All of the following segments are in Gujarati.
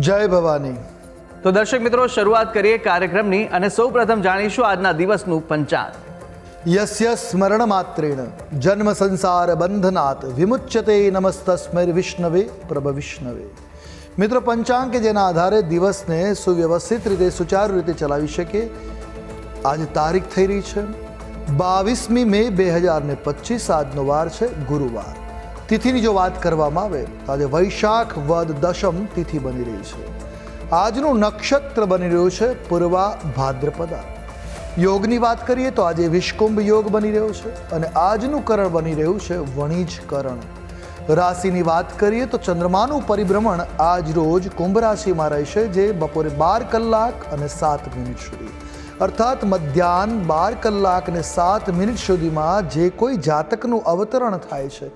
જય ભવાની. તો દર્શક મિત્રો શરૂઆત કરીએ કાર્યક્રમની અને સૌ પ્રથમ જાણીશું આજના દિવસનું પંચાંગ. યસ્ય સ્મરણ માત્રેણ જન્મ સંસાર બંધનાથ વિમુચ્યતે નમસ્તસ્મૈર વિષ્ણવે પ્રભ વિષ્ણવે. મિત્રો પંચાંગ કે જેના આધારે દિવસને સુવ્યવસ્થિત રીતે સુચારુ રીતે ચલાવી શકે આજે તારીખ થઈ રહી છે. બાવીસમી મે બે હજાર ને પચીસ આજનો વાર છે ગુરુવાર. તિથિની જો વાત કરવામાં આવે, તો આજે વૈશાખ વદ દશમ તિથિ બની રહી છે. આજનું નક્ષત્ર બની રહ્યું છે પૂર્વા ભાદ્રપદા. યોગની વાત કરીએ તો આજે વિષ્કુંભ યોગ બની રહ્યો છે અને આજનું કરણ બની રહ્યું છે વણિજ કરણ. રાશિની વાત કરીએ તો ચંદ્રમાનું પરિભ્રમણ આજ રોજ કુંભ રાશિમાં રહેશે, જે બપોરે બાર કલાક અને સાત મિનિટ સુધી. અર્થાત મધ્યાહન બાર કલાક ને સાત મિનિટ સુધીમાં જે કોઈ જાતકનું અવતરણ થાય છે,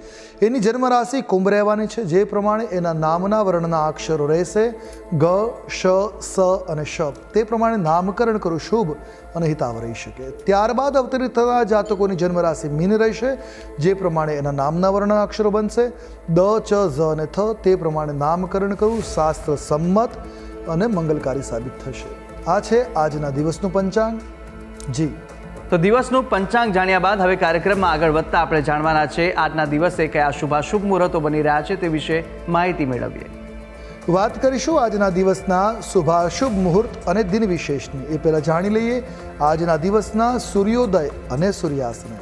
એની જન્મરાશિ કુંભ રહેવાની છે. જે પ્રમાણે એના નામના વર્ણના અક્ષરો રહેશે. ગ, શ, સ અને શ. તે પ્રમાણે નામકરણ કરવું શુભ અને હિતાવ રહી શકે. ત્યારબાદ અવતરિત થતા જાતકોની જન્મરાશિ મીન રહેશે. જે પ્રમાણે એના નામના વર્ણના અક્ષરો બનશે. દ, ચ, ઝ અને થ તે પ્રમાણે નામકરણ કરવું શાસ્ત્ર સંમત અને મંગલકારી સાબિત થશે. આ છે આજના દિવસનું પંચાંગ. જી. તો દિવસનું પંચાંગ જાણ્યા બાદ હવે કાર્યક્રમમાં આગળ વધતા આપણે જાણવાના છે આજના દિવસે કયા શુભાશુભ મુહૂર્તો બની રહ્યા છે તે વિશે માહિતી મેળવીએ. વાત કરીશું આજના દિવસના શુભાશુભ મુહૂર્ત અને દિન વિશેષની. એ પહેલાં જાણી લઈએ આજના દિવસના સૂર્યોદય અને સૂર્યાસ્તને.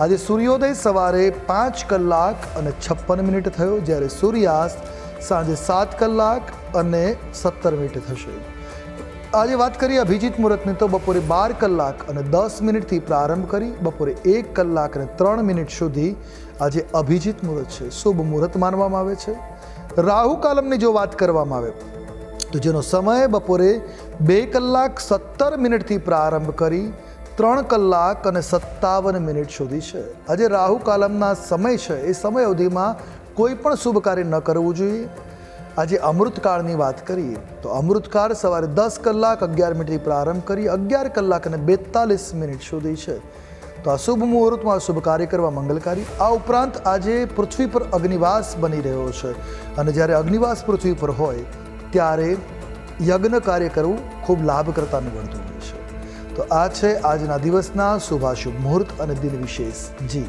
આજે સૂર્યોદય સવારે પાંચ કલાક અને છપ્પન મિનિટ થયો. જ્યારે સૂર્યાસ્ત સાંજે સાત કલાક અને સત્તર મિનિટ થશે. આજે વાત કરીએ અભિજીત મુહૂર્તની તો બપોરે બાર કલાક અને દસ મિનિટથી પ્રારંભ કરી બપોરે એક કલાક અને ત્રણ મિનિટ સુધી આજે અભિજીત મુહૂર્ત છે. શુભ મુહૂર્ત માનવામાં આવે છે. રાહુ કાલમની જો વાત કરવામાં આવે, તો જેનો સમય બપોરે બે કલાક સત્તર મિનિટથી પ્રારંભ કરી ત્રણ કલાક અને સત્તાવન મિનિટ સુધી છે. આજે રાહુ કાલમના સમય છે. એ સમય અવધિમાં કોઈ પણ શુભ કાર્ય ન કરવું જોઈએ. આજે અમૃતકાળની વાત કરીએ તો અમૃતકાળ સવારે દસ કલાક અગિયાર મિનિટથી પ્રારંભ કરી અગિયાર કલાક અને બેતાલીસ મિનિટ સુધી છે. તો આ શુભ મુહૂર્તમાં શુભ કાર્ય કરવા મંગલકારી. આ ઉપરાંત આજે પૃથ્વી પર અગ્નિવાસ બની રહ્યો છે અને જ્યારે અગ્નિવાસ પૃથ્વી પર હોય ત્યારે યજ્ઞ કાર્ય કરવું ખૂબ લાભકર્તા નીવડતું હોય છે. તો આ છે આજના દિવસના શુભાશુભ મુહૂર્ત અને દિન વિશેષ જી.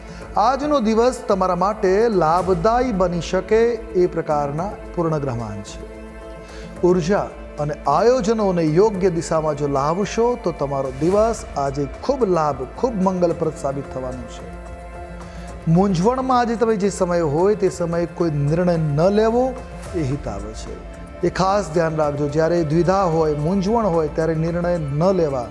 આજનો દિવસ તમારા માટે લાભદાયી બની શકે એ પ્રકારના પૂર્ણગ્રહમાન છે. ઊર્જા અને આયોજનોને યોગ્ય દિશામાં જો લાવશો, તો તમારો દિવસ આજે ખૂબ લાભ, ખૂબ મંગલપ્રદ સાબિત થવાનો છે. મૂંઝવણમાં આજે તમે જે સમય હોય, તે સમયે કોઈ નિર્ણય ન લેવો એ હિતાવ છે. એ ખાસ ધ્યાન રાખજો. જ્યારે દ્વિધા હોય, મૂંઝવણ હોય, ત્યારે નિર્ણય ન લેવા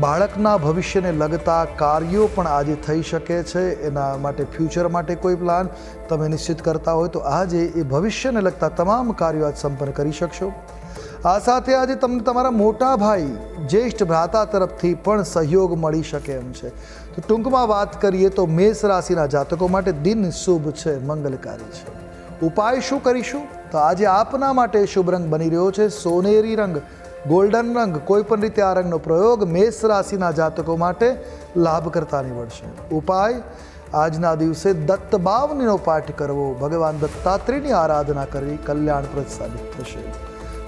બાળકના ભવિષ્યને લગતા કાર્યો પણ આજે થઈ શકે છે. એના માટે ફ્યુચર માટે કોઈ પ્લાન તમે નિશ્ચિત કરતા હોય તો આજે એ ભવિષ્યને લગતા તમામ કાર્યો આજ સંપન્ન કરી શકશો. આ સાથે આજે તમને તમારા મોટા ભાઈ, જ્યેષ્ઠ ભ્રાતા તરફથી પણ સહયોગ મળી શકે એમ છે. તો ટૂંકમાં વાત કરીએ તો મેષ રાશિના જાતકો માટે દિન શુભ છે, મંગલકારી છે. ઉપાય શું કરીશું? તો આજે આપના માટે શુભ રંગ બની રહ્યો છે, સોનેરી રંગ. ગોલ્ડન રંગ કોઈ પણ રીતે આ રંગનો પ્રયોગ મેષ રાશિના જાતકો માટે લાભકર્તા નીવડશે. ઉપાય, આજના દિવસે દત્ત બાવનીનો પાઠ કરવો. ભગવાન દત્તાત્રેયની આરાધના કરવી કલ્યાણપ્રદ સાબિત થશે.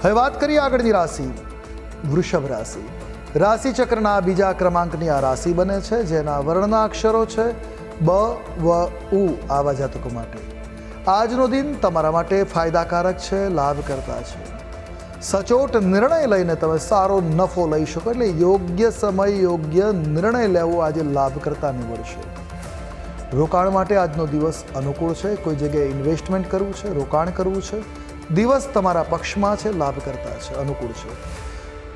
હવે વાત કરીએ આગળની રાશિ, વૃષભ રાશિ. રાશિ ચક્રના બીજા ક્રમાંકની આ રાશિ બને છે, જેના વર્ણના અક્ષરો છે બ, વ, ઉ આવા જાતકો માટે. આજનો દિન તમારા માટે ફાયદાકારક છે, લાભકર્તા છે. સચોટ નિર્ણય લઈને તમે સારો નફો લઈ શકો એટલે યોગ્ય સમય, યોગ્ય નિર્ણય લેવો આજે લાભકર્તા નીવડશે. રોકાણ માટે આજનો દિવસ અનુકૂળ છે. કોઈ જગ્યાએ ઇન્વેસ્ટમેન્ટ કરવું છે, રોકાણ કરવું છે. દિવસ તમારા પક્ષમાં છે, લાભકર્તા છે, અનુકૂળ છે.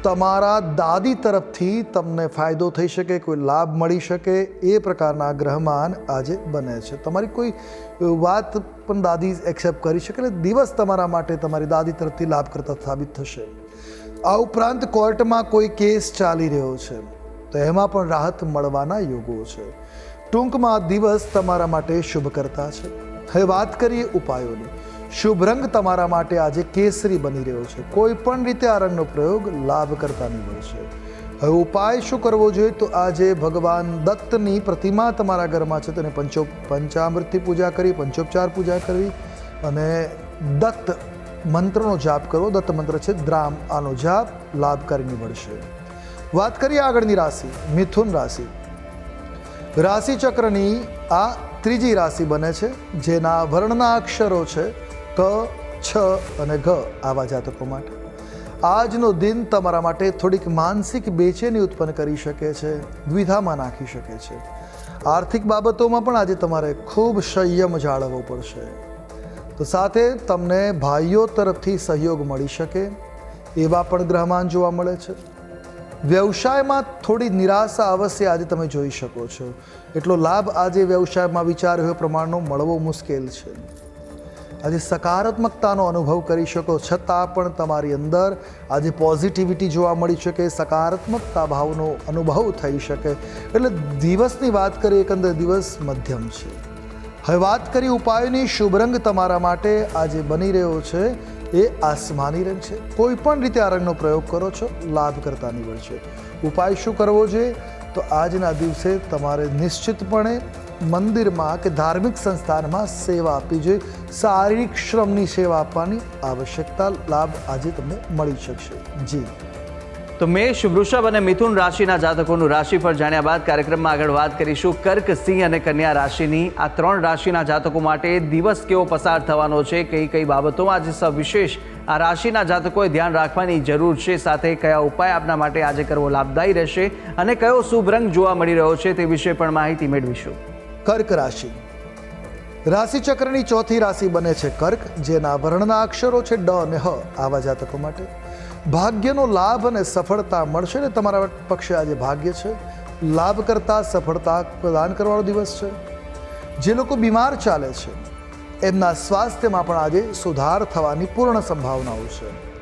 તમારા દાદી તરફથી તમને ફાયદો થઈ શકે, કોઈ લાભ મળી શકે એ પ્રકારના ગ્રહમાન આજે બને છે. તમારી કોઈ વાત પણ દાદી એક્સેપ્ટ કરી શકે એટલે દિવસ તમારા માટે તમારી દાદી તરફથી લાભકર્તા સાબિત થશે. આ ઉપરાંત કોર્ટમાં કોઈ કેસ ચાલી રહ્યો છે, તો એમાં પણ રાહત મળવાના યોગો છે. ટૂંકમાં દિવસ તમારા માટે શુભ કરતા છે. હવે વાત કરીએ ઉપાયોની. શુભ રંગ તમારા માટે આજે કેસરી બની રહ્યો છે. કોઈ પણ રીતે આ રંગનો પ્રયોગ લાભ કરતા નીવડશે હવે ઉપાય શું કરવો જોઈએ? તો આજે ભગવાન દત્તની પ્રતિમા તમારા ઘરમાં છે. તેને પંચો પંચામૃતથી પૂજા કરી, પંચોપચાર પૂજા કરવી અને દત્ત મંત્રનો જાપ કરવો. દત્ત મંત્ર છે દ્રામ. આનો જાપ લાભકારી નીવડશે. વાત કરીએ આગળની રાશિ, મિથુન રાશિ. રાશિ ચક્રની આ ત્રીજી રાશિ બને છે, જેના વર્ણના અક્ષરો છે ક, છ અને ઘ આવા જાતકો માટે. આજનો દિન તમારા માટે થોડીક માનસિક બેચેની ઉત્પન્ન કરી શકે છે, દ્વિધામાં નાખી શકે છે. આર્થિક બાબતોમાં પણ આજે તમારે ખૂબ સંયમ જાળવવો પડશે. તો સાથે તમને ભાઈઓ તરફથી સહયોગ મળી શકે, એવા પણ ગ્રહમાન જોવા મળે છે. વ્યવસાયમાં થોડી નિરાશા અવશ્ય આજે તમે જોઈ શકો છો. એટલો લાભ આજે વ્યવસાયમાં વિચાર્યો પ્રમાણનો મળવો મુશ્કેલ છે. આજે સકારાત્મકતાનો અનુભવ કરી શકો છતાં પણ તમારી અંદર આજે પોઝિટિવિટી જોવા મળી શકે, સકારાત્મકતા ભાવનો અનુભવ થઈ શકે. એટલે દિવસની વાત કરીએ એકંદર દિવસ મધ્યમ છે. હવે વાત કરી ઉપાયોની, શુભ રંગ તમારા માટે આજે બની રહ્યો છે, એ આસમાની રંગ છે. કોઈ પણ રીતે આ રંગનો પ્રયોગ કરો છો લાભ કરતા નીવડશે. ઉપાય શું કરવો જોઈએ? તો આજના દિવસે તમારે નિશ્ચિતપણે મંદિરમાં કે ધાર્મિક સંસ્થાનમાં સેવા આપવી જોઈએ. શારીરિક શ્રમની સેવા આપવાની આવશ્યકતા, લાભ આજે તમને મળી શકશે. જી. તો મેષ, વૃષભ અને મિથુન રાશિના જાતકોનું રાશિફળ જાણ્યા બાદ કાર્યક્રમમાં આગળ વાત કરીશું. કર્ક, સિંહ અને કન્યા રાશિની આ ત્રણ રાશિના જાતકો માટે દિવસ કેવો પસાર થવાનો છે, કઈ કઈ બાબતોમાં આજે સવિશેષ આ રાશિના જાતકોએ ધ્યાન રાખવાની જરૂર છે, સાથે કયા ઉપાય આપના માટે આજે કરવો લાભદાયી રહેશે અને કયો શુભ રંગ જોવા મળી રહ્યો છે તે વિશે પણ માહિતી મેળવીશું. કર્ક રાશિ. રાશિ ચક્રની ચોથી રાશિ બને છે કર્ક, જેના વર્ણના અક્ષરો છે ડ અને હ આવા જાતકો માટે. ભાગ્યનો લાભ અને સફળતા મળશે ને તમારા પક્ષે આજે ભાગ્ય છે. લાભ કરતા સફળતા પ્રદાન કરવાનો દિવસ છે. જે લોકો બીમાર ચાલે છે, એમના સ્વાસ્થ્યમાં પણ આજે સુધાર થવાની પૂર્ણ સંભાવનાઓ છે.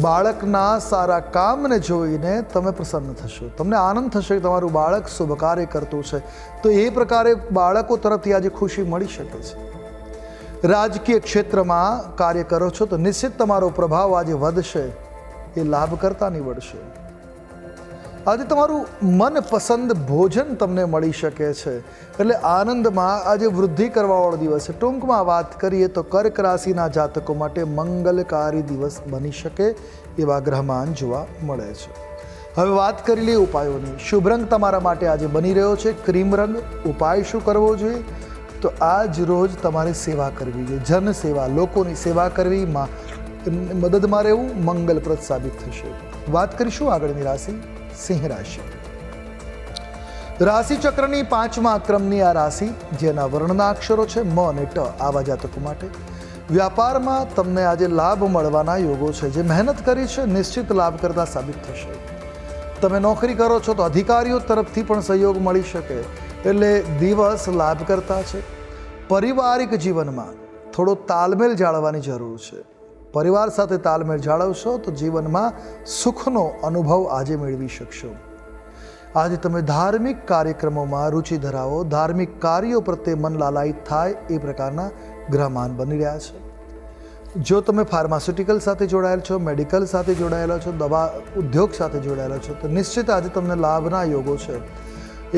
બાળકના સારા કામને જોઈને તમે પ્રસન્ન થશો. તમને આનંદ થશે કે તમારું બાળક શુભ કાર્ય કરતું છે. તો એ પ્રકારે બાળકો તરફથી આજે ખુશી મળી શકે છે. રાજકીય ક્ષેત્રમાં કાર્ય કરો છો તો નિશ્ચિત તમારો પ્રભાવ આજે વધશે. એ લાભકર્તા નિવડશે. આજે તમારું મનપસંદ ભોજન તમને મળી શકે છે. એટલે આનંદમાં આજે વૃદ્ધિ કરવાવાળો દિવસ છે. ટૂંકમાં વાત કરીએ તો કર્ક રાશિના જાતકો માટે મંગલકારી દિવસ બની શકે એવા ગ્રહમાન જોવા મળે છે. હવે વાત કરી લઈએ ઉપાયોની. શુભ રંગ તમારા માટે આજે બની રહ્યો છે. ક્રીમ રંગ ઉપાય શું કરવો જોઈએ? તો આજ રોજ તમારે સેવા કરવી જોઈએ. જન સેવા, લોકોની સેવા કરવી મદદમાં રહેવું મંગલપ્રદ સાબિત થશે. વાત કરીશું આગળની રાશિ સિંહ રાશિ. રાશિ ચક્રની પાંચમા ક્રમની આ રાશિ, જેના વર્ણના અક્ષરો છે મ અને ટ, આવા જાતકો માટે. વ્યાપારમાં તમને આજે લાભ મળવાના યોગો છે, જે મહેનત કરી છે, નિશ્ચિત લાભ કરતા સાબિત થશે. તમે નોકરી કરો છો તો અધિકારીઓ તરફથી પણ સહયોગ મળી શકે, એટલે દિવસ લાભ કરતા છે. પારિવારિક જીવનમાં થોડો તાલમેલ જાળવવાની જરૂર છે. પરિવાર સાથે તાલમેળ જાળવશો તો જીવનમાં સુખનો અનુભવ આજે મેળવી શકશો. આજે તમે ધાર્મિક કાર્યક્રમોમાં રુચિ ધરાવો, ધાર્મિક કાર્યો પ્રત્યે મન લાલાયિત થાય એ પ્રકારના ગ્રહમાન બની રહ્યા છે. જો તમે ફાર્માસ્યુટિકલ સાથે જોડાયેલ છો, મેડિકલ સાથે જોડાયેલા છો, દવા ઉદ્યોગ સાથે જોડાયેલા છો, તો નિશ્ચિત આજે તમને લાભના યોગો છે.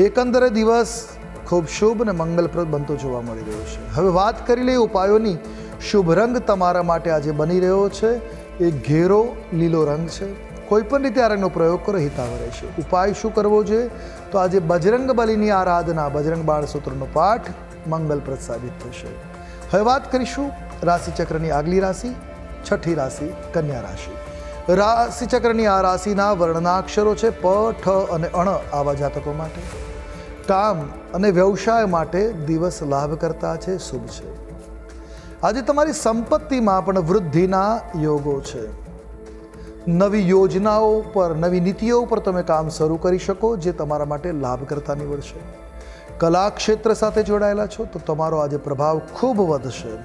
એકંદરે દિવસ ખૂબ શુભ અને મંગલપ્રદ બનતો જોવા મળી રહ્યો છે. હવે વાત કરી લઈએ ઉપાયોની. શુભ રંગ તમારા માટે આજે બની રહ્યો છે. એ ઘેરો લીલો રંગ છે. કોઈ પણ રીતે આ રંગનો પ્રયોગ કરો હિતાવ રહેશે. ઉપાય શું કરવો જોઈએ તો આજે બજરંગ બલિની આરાધના, બજરંગ બાળ સૂત્રનો પાઠ મંગલપ્રદ સાબિત થશે. હવે વાત કરીશું રાશિચક્રની આગલી રાશિ, છઠ્ઠી રાશિ, કન્યા રાશિ. રાશિચક્રની આ રાશિના વર્ણનાક્ષરો છે પ, ઠ અને અણ આવા જાતકો માટે. કામ અને વ્યવસાય માટે દિવસ લાભ કરતા છે, શુભ છે. આજે તમારી સંપત્તિમાં પણ વૃદ્ધિના યોગો છે. નવી યોજનાઓ પર, નવી નીતિઓ પર તમે કામ શરૂ કરી શકો, જે તમારા માટે લાભકર્તા નીવડશે. કલા ક્ષેત્ર સાથે જોડાયેલા છો, તો તમારો આજે પ્રભાવ ખૂબ વધશે.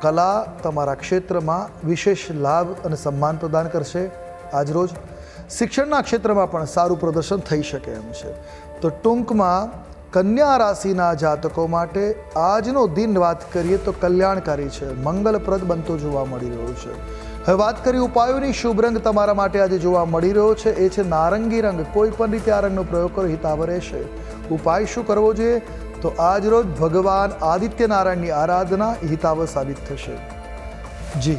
કલા તમારા ક્ષેત્રમાં વિશેષ લાભ અને સન્માન પ્રદાન કરશે. આજરોજ શિક્ષણના ક્ષેત્રમાં પણ સારું પ્રદર્શન થઈ શકે એમ છે. તો ટૂંકમાં કન્યા રાશિના જાતકો માટે આજનો દિન વાત કરીએ તો કલ્યાણકારી છે. મંગલપ્રદ બનતો જોવા મળી રહ્યો છે. હવે વાત કરી ઉપાયોની. શુભ રંગ તમારા માટે આજે જોવા મળી રહ્યો છે. એ છે નારંગી રંગ. કોઈ પણ રીતે આ રંગનો પ્રયોગ કરો હિતાવ રહેશે. ઉપાય શું કરવો જોઈએ? તો આજ રોજ ભગવાન આદિત્યનારાયણની આરાધના હિતાવ સાબિત થશે. જી.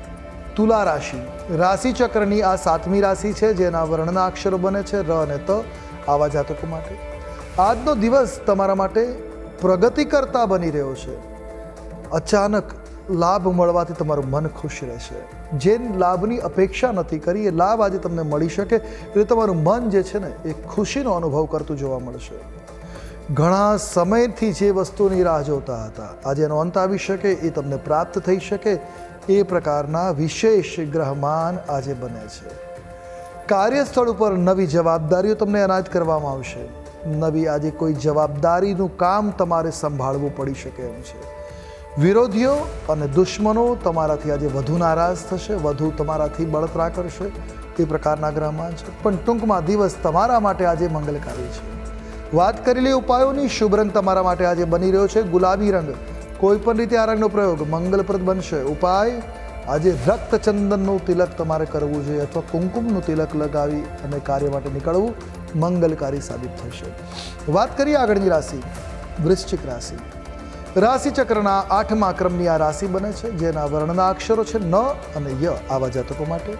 તુલા રાશિ. રાશિ ચક્રની આ સાતમી રાશિ છે, જેના વર્ણના અક્ષરો બને છે, ર અને ત આવા જાતકો માટે. આજનો દિવસ તમારા માટે પ્રગતિ કરતા બની રહ્યો છે. અચાનક લાભ મળવાથી તમારું મન ખુશ રહેશે. જે લાભની અપેક્ષા નથી કરી, એ લાભ આજે તમને મળી શકે, એટલે તમારું મન જે છે ને, એ ખુશીનો અનુભવ કરતું જોવા મળશે. ઘણા સમયથી જે વસ્તુની રાહ જોતા હતા, આજે એનો અંત આવી શકે, એ તમને પ્રાપ્ત થઈ શકે એ પ્રકારના વિશેષ ગ્રહમાન આજે બને છે. કાર્યસ્થળ ઉપર નવી જવાબદારીઓ તમને અનાજ કરવામાં આવશે. નવી આજે કોઈ જવાબદારીનું કામ તમારે સંભાળવું પડી શકે એમ છે. વિરોધીઓ અને દુશ્મનો તમારાથી આજે વધુ નારાજ થશે, વધુ તમારાથી બળતરા કરશે. તે પ્રકારના ગ્રહમાન છે. પણ ટૂંકમાં દિવસ તમારા માટે આજે મંગલકારી છે. વાત કરી લઈએ ઉપાયોની શુભ રંગ તમારા માટે આજે બની રહ્યો છે. ગુલાબી રંગ કોઈ પણ રીતે આ પ્રયોગ મંગલપ્રદ બનશે. ઉપાય? આજે રક્તચંદનનું તિલક તમારે કરવું જોઈએ અથવા કુમકુમનું તિલક લગાવી અને કાર્ય માટે નીકળવું મંગલકારી સાબિત થશે. વાત કરીએ આગળની રાશિ, વૃશ્ચિક રાશિ. રાશિચક્રના આઠમા ક્રમની આ રાશિ બને છે, જેના વર્ણના અક્ષરો છે ન અને ય આવા જાતકો માટે.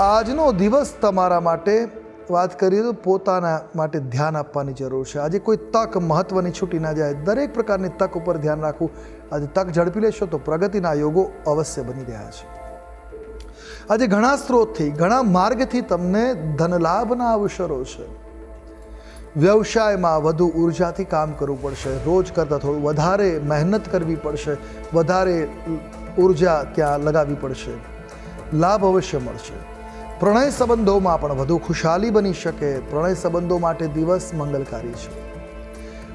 આજનો દિવસ તમારા માટે વાત કરીએ તો પોતાના માટે ધ્યાન આપવાની જરૂર છે. આજે કોઈ તક મહત્વની છૂટી ના જાય. દરેક પ્રકારની તક ઉપર ધ્યાન રાખવું. આજે તક ઝડપી લેશો તો પ્રગતિના યોગો અવશ્ય બની રહ્યા છે. આજે ઘણા સ્ત્રોતથી, ઘણા માર્ગથી તમને ધનલાભના અવસરો છે. વ્યવસાયમાં વધુ ઉર્જાથી કામ કરવું પડશે. રોજ કરતાં થોડું વધારે મહેનત કરવી પડશે. વધારે ઊર્જા ત્યાં લગાવવી પડશે. લાભ અવશ્ય મળશે. પ્રણય સંબંધોમાં પણ વધુ ખુશાલી બની શકે. પ્રણય સંબંધો માટે દિવસ મંગલકારી છે.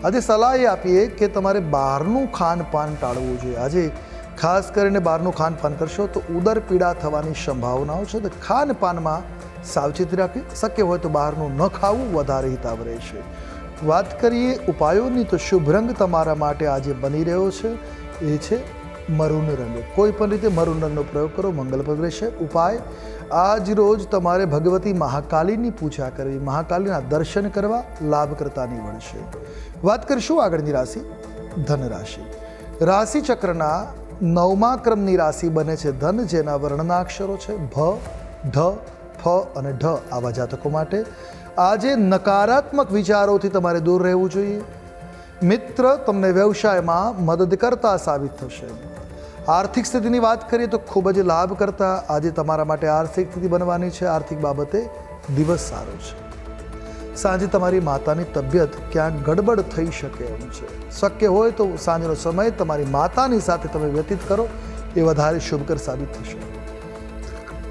આજે સલાહ એ આપીએ કે તમારે બહારનું ખાનપાન ટાળવું જોઈએ. આજે ખાસ કરીને બહારનું ખાનપાન કરશો તો ઉદર પીડા થવાની સંભાવનાઓ છે. તો ખાનપાનમાં સાવચેતી રાખવી. શક્ય હોય તો બહારનું ન ખાવું વધારે હિતાવ રહેશે વાત કરીએ ઉપાયોની તો શુભ રંગ તમારા માટે આજે બની રહ્યો છે. એ છે મરૂન રંગ. કોઈ પણ રીતે મરૂન રંગનો પ્રયોગ કરો. મંગલપ્રદ રહેશે. ઉપાય આજ રોજ તમારે ભગવતી મહાકાલીની પૂજા કરવી, મહાકાલીના દર્શન કરવા લાભકર્તા નીવડશે વાત કરીશું આગળની રાશિ ધન રાશિ રાશિ ચક્રના નવમા ક્રમની રાશિ બને છે ધન, જેના વર્ણના અક્ષરો છે ભ, ઢ, ફ અને ઢ આવા જાતકો માટે. આજે નકારાત્મક વિચારોથી તમારે દૂર રહેવું જોઈએ. મિત્ર, તમને વ્યવસાયમાં મદદ કરતા સાબિત થશે. આર્થિક સ્થિતિની વાત કરીએ તો ખૂબ જ લાભ કરતા આજે તમારા માટે આર્થિક સ્થિતિ બનવાની છે. આર્થિક બાબતે દિવસ સારો છે. સાંજે તમારી માતાની તબિયત ક્યાંક ગડબડ થઈ શકે એમ છે. શક્ય હોય તો સાંજનો સમય તમારી માતાની સાથે તમે વ્યતીત કરો. એ વધારે શુભકર સાબિત થશે.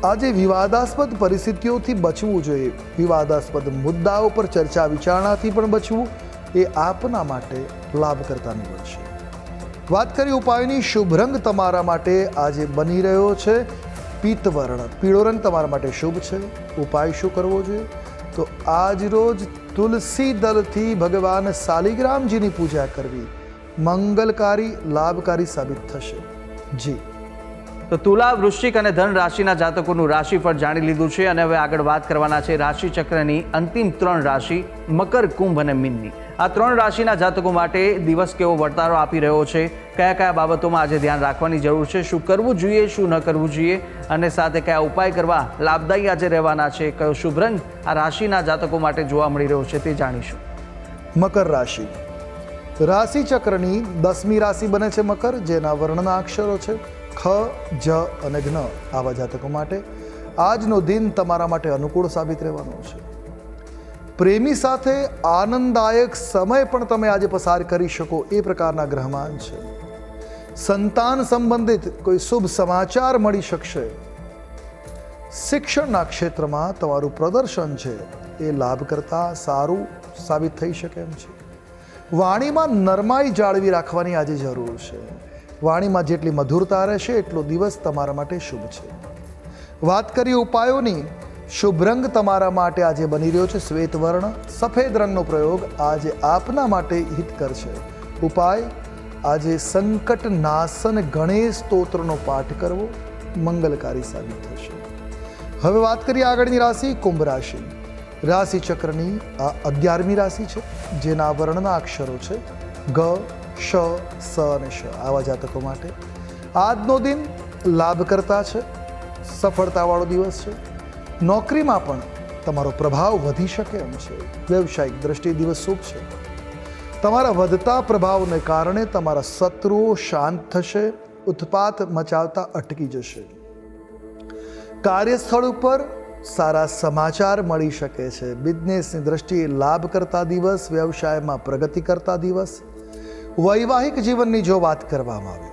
આજે વિવાદાસ્પદ પરિસ્થિતિઓથી બચવું જોઈએ. વિવાદાસ્પદ મુદ્દાઓ પર ચર્ચા વિચારણાથી પણ બચવું. એ આપના માટે લાભ કરતા નીવડશે વાત કરી ઉપાયની. શુભ રંગ તમારા માટે આજે બની રહ્યો છે. પિત્તવર્ણ પીળો રંગ તમારા માટે શુભ છે. ઉપાય શું કરવો જોઈએ? તો આજ રોજ તુલસી દલથી ભગવાન શાલિગ્રામજીની પૂજા કરવી. મંગલકારી, લાભકારી સાબિત થશે. જી. તો તુલા, વૃશ્ચિક અને ધન રાશિના જાતકોનું રાશિફળ જાણી લીધું છે અને હવે આગળ વાત કરવાના છે રાશિ ચક્રની અંતિમ ત્રણ રાશિ, મકર, કુંભ અને મીનની. આ ત્રણ રાશિના જાતકો માટે દિવસ કેવો વર્તારો આપી રહ્યો છે? કયા કયા બાબતોમાં આજે ધ્યાન રાખવાની જરૂર છે? શું કરવું જોઈએ, શું ન કરવું જોઈએ? અને સાથે કયા ઉપાય કરવા લાભદાયી આજે રહેવાના છે? કયો શુભ રંગ આ રાશિના જાતકો માટે જોવા મળી રહ્યો છે તે જાણીશું. મકર રાશિ. રાશિ ચક્રની દસમી રાશિ બને છે મકર, જેના વર્ણના અક્ષરો છે ખ, જ અને જ્ઞ આવા જાતકો માટે આજનો દિન તમારા માટે અનુકૂળ સાબિત રહેવાનો છે. પ્રેમી સાથે આનંદદાયક સમય પણ તમે આજે પસાર કરી શકો એ પ્રકારના ગ્રહમાન છે. સંતાન સંબંધિત કોઈ શુભ સમાચાર મળી શકશે. શિક્ષણના ક્ષેત્રમાં તમારું પ્રદર્શન છે એ લાભ કરતાં સારું સાબિત થઈ શકે એમ છે. વાણીમાં નરમાઈ જાળવી રાખવાની આજે જરૂર છે. વાણીમાં જેટલી મધુરતા રહેશે એટલો દિવસ તમારા માટે શુભ છે. વાત કરીએ ઉપાયોની શુભ રંગ તમારા માટે આજે બની રહ્યો છે. શ્વેત વર્ણ, સફેદ રંગનો પ્રયોગ આજે આપના માટે હિતકર છે ઉપાય, આજે સંકટ નાસન ગણેશ સ્તોત્રનો પાઠ કરવો મંગલકારી સાબિત થશે. હવે વાત કરીએ આગળની રાશિ, કુંભ રાશિ. રાશિ ચક્રની આ અગિયારમી રાશિ છે, જેના વર્ણના અક્ષરો છે ગ, શ, સ અને શ, આવા જાતકો માટે. આજનો દિન લાભકર્તા છે, સફળતાવાળો દિવસ છે નોકરીમાં પણ તમારો પ્રભાવ વધી શકે એમ છે. વ્યવસાયિક દ્રષ્ટિએ દિવસ શુભ છે. તમારા વધતા પ્રભાવને કારણે તમારા શત્રુઓ શાંત થશે, ઉત્પાત મચાવતા અટકી જશે. કાર્યસ્થળ ઉપર સારા સમાચાર મળી શકે છે. બિઝનેસની દ્રષ્ટિએ લાભ કરતા દિવસ, વ્યવસાયમાં પ્રગતિ કરતા દિવસ. વૈવાહિક જીવનની જો વાત કરવામાં આવે,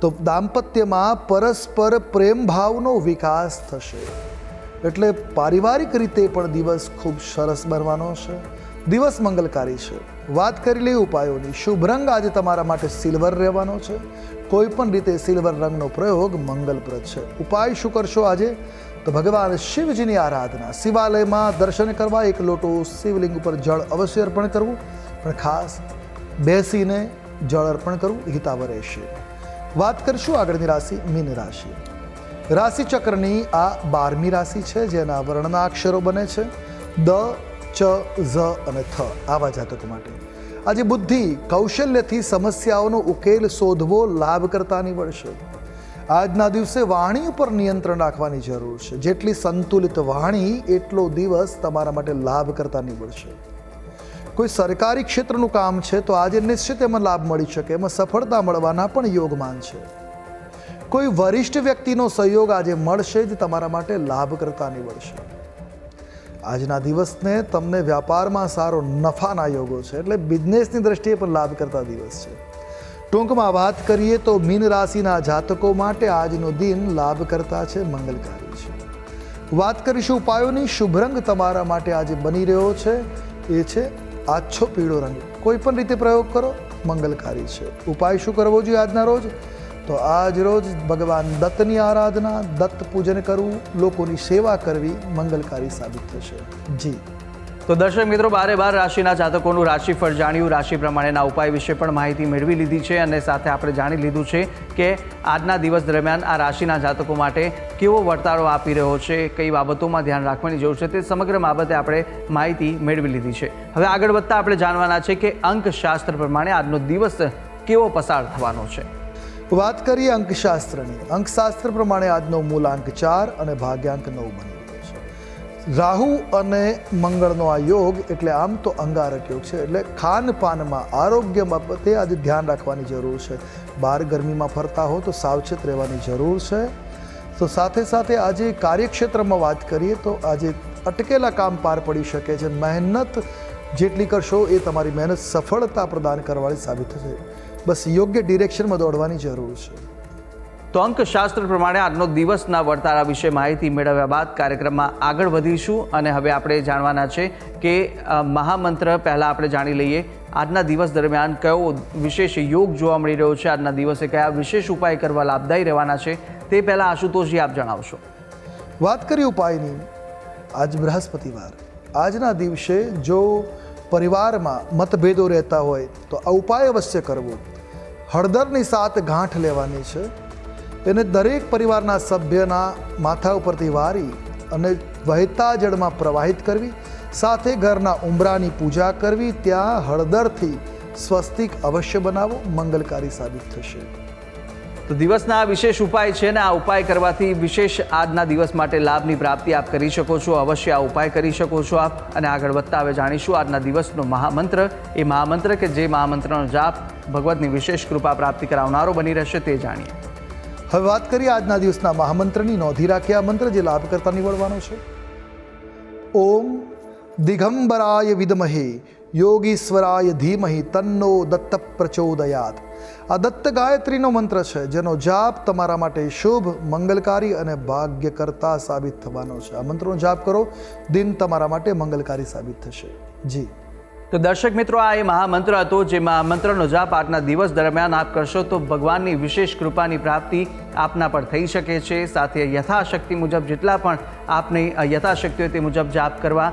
તો દાંપત્યમાં પરસ્પર પ્રેમભાવનો વિકાસ થશે. એટલે પારિવારિક રીતે પણ દિવસ ખૂબ સરસ બનવાનો છે. દિવસ મંગલકારી છે. વાત કરી લઈએ ઉપાયોની. શુભ રંગ આજે તમારા માટે સિલ્વર રહેવાનો છે. કોઈ પણ રીતે સિલ્વર રંગનો પ્રયોગ મંગલપ્રદ છે. ઉપાય શું કરશો આજે? તો ભગવાન શિવજીની આરાધના. શિવાલયમાં દર્શન કરવા એક લોટો શિવલિંગ ઉપર જળ અવશ્ય અર્પણ કરવું. પણ ખાસ બેસીને જળ અર્પણ કરવું હિતાવ રહેશે. વાત કરીશું આગળની રાશિ મીન રાશિ. રાશિ ચક્રની આ બારમી રાશિ છે, જેના વર્ણના અક્ષરો બને છે, દ, ચ, ઝ અને થ. આવા જાતકો માટે. આજે બુદ્ધિ કૌશલ્યથી સમસ્યાઓનો ઉકેલ શોધવો લાભકર્તા નીવડશે આજના દિવસે વાણી ઉપર નિયંત્રણ રાખવાની જરૂર છે. જેટલી સંતુલિત વાણી, એટલો દિવસ તમારા માટે લાભ કરતા નીવડશે કોઈ સરકારી ક્ષેત્રનું કામ છે, તો આજે નિશ્ચિત એમાં લાભ મળી શકે. એમાં સફળતા મળવાના પણ યોગમાન છે. કોઈ વરિષ્ઠ વ્યક્તિનો સહયોગ આજે મળશે જ તમારા માટે લાભ કરતા નીવડશે આજના દિવસને તમને વ્યાપારમાં સારો નફાના યોગો છે, એટલે બિઝનેસની દ્રષ્ટિએ પણ લાભ કરતા દિવસ છે. ટૂંકમાં વાત કરીએ તો મીન રાશિના જાતકો માટે આજનો દિન લાભ કરતા છે, મંગલકારી છે. વાત કરીશું ઉપાયોની, શુભ રંગ તમારા માટે આજે બની રહ્યો છે, એ છે આછો પીળો રંગ. કોઈ પણ રીતે પ્રયોગ કરો, મંગલકારી છે. ઉપાય શું કરવો જોઈએ આજના રોજ? તો આજ રોજ ભગવાન દત્તની આરાધના, દત્ત પૂજન કરવું, લોકોની સેવા કરવી મંગલકારી સાબિત થશે. જી. તો દર્શક મિત્રો, બારે બાર રાશિના જાતકોનું રાશિફળ જાણ્યું. રાશિ પ્રમાણેના ઉપાય વિશે પણ માહિતી મેળવી લીધી છે અને સાથે આપણે જાણી લીધું છે કે આજના દિવસ દરમિયાન આ રાશિના જાતકો માટે કેવો વર્તારો આપી રહ્યો છે, કઈ બાબતોમાં ધ્યાન રાખવાની જરૂર છે તે સમગ્ર બાબતે આપણે માહિતી મેળવી લીધી છે. હવે આગળ વધતા આપણે જાણવાના છે કે અંકશાસ્ત્ર પ્રમાણે આજનો દિવસ કેવો પસાર થવાનો છે. વાત કરીએ અંકશાસ્ત્રની. અંકશાસ્ત્ર પ્રમાણે આજનો મૂલાંક ચાર અને ભાગ્યાંક નવ બની છે. રાહુ અને મંગળનો આ યોગ એટલે આમ તો અંગારક યોગ છે, એટલે ખાનપાનમાં આરોગ્ય બાબતે આજે ધ્યાન રાખવાની જરૂર છે. બહાર ગરમીમાં ફરતા હો તો સાવચેત રહેવાની જરૂર છે. તો સાથે સાથે આજે કાર્યક્ષેત્રમાં વાત કરીએ તો આજે અટકેલા કામ પાર પડી શકે છે. મહેનત જેટલી કરશો એ તમારી મહેનત સફળતા પ્રદાન કરવાની સાબિત થશે. બસ યોગ્ય ડિરેક્શનમાં દોડવાની જરૂર છે. તો અંકશાસ્ત્ર પ્રમાણે આજનો દિવસના વર્તારા વિશે માહિતી મેળવ્યા બાદ કાર્યક્રમમાં આગળ વધીશું અને હવે આપણે જાણવાના છે કે મહામંત્ર પહેલાં આપણે જાણી લઈએ. આજના દિવસ દરમિયાન કયો વિશેષ યોગ જોવા મળી રહ્યો છે? આજના દિવસે કયા વિશેષ ઉપાય કરવા લાભદાયી રહેવાના છે? તે પહેલાં આશુતોષજી આપ જણાવશો. વાત કરી ઉપાયની. આજ બૃહસ્પતિવાર. આજના દિવસે જો પરિવારમાં મતભેદો રહેતા હોય તો આ ઉપાય અવશ્ય કરવો. હળદરની સાત ગાંઠ લેવાની છે. એને દરેક પરિવારના સભ્યના માથા ઉપરથી વારી અને વહેતા જળમાં પ્રવાહિત કરવી, સાથે ઘરના ઉંબરાની પૂજા કરવી, ત્યાં હળદરથી સ્વસ્તિક અવશ્ય બનાવો, મંગલકારી સાબિત થશે. તો દિવસના આ વિશેષ ઉપાય છે ને આ ઉપાય કરવાથી વિશેષ આજના દિવસ માટે લાભની પ્રાપ્તિ આપ કરી શકો છો. અવશ્ય આ ઉપાય કરી શકો છો આપ અને આગળ વધતા હવે જાણીશું આજના દિવસનો મહામંત્ર. એ મહામંત્ર કે જે મહામંત્રનો જાપ ભગવતની વિશેષ કૃપા પ્રાપ્તિ કરાવનારો બની રહેશે તે જાણીએ. હવે વાત કરીએ આજના દિવસના મહામંત્રની. નોંધી રાખીએ આ મંત્ર જે લાભ કરતા નીવડવાનો છે. ઓમ દિગંબરાય વિદમહે યોગીશ્વરાય ધીમહી તન્નો દત્ત પ્રચોદયાત. આ દત્ત ગાયત્રીનો મંત્ર છે, જેનો જાપ તમારા માટે શુભ, મંગલકારી અને ભાગ્યકર્તા સાબિત થવાનો છે. આ મંત્રનો જાપ કરો, દિન તમારા માટે મંગલકારી સાબિત થશે. જી. તો દર્શક મિત્રો, આ એ મહામંત્ર હતો જે મહામંત્રનો જાપ આજના દિવસ દરમિયાન આપ કરશો તો ભગવાનની વિશેષ કૃપાની પ્રાપ્તિ આપના પર થઈ શકે છે. સાથે યથાશક્તિ મુજબ જેટલા પણ આપની યથાશક્તિ હોય તે મુજબ જાપ કરવા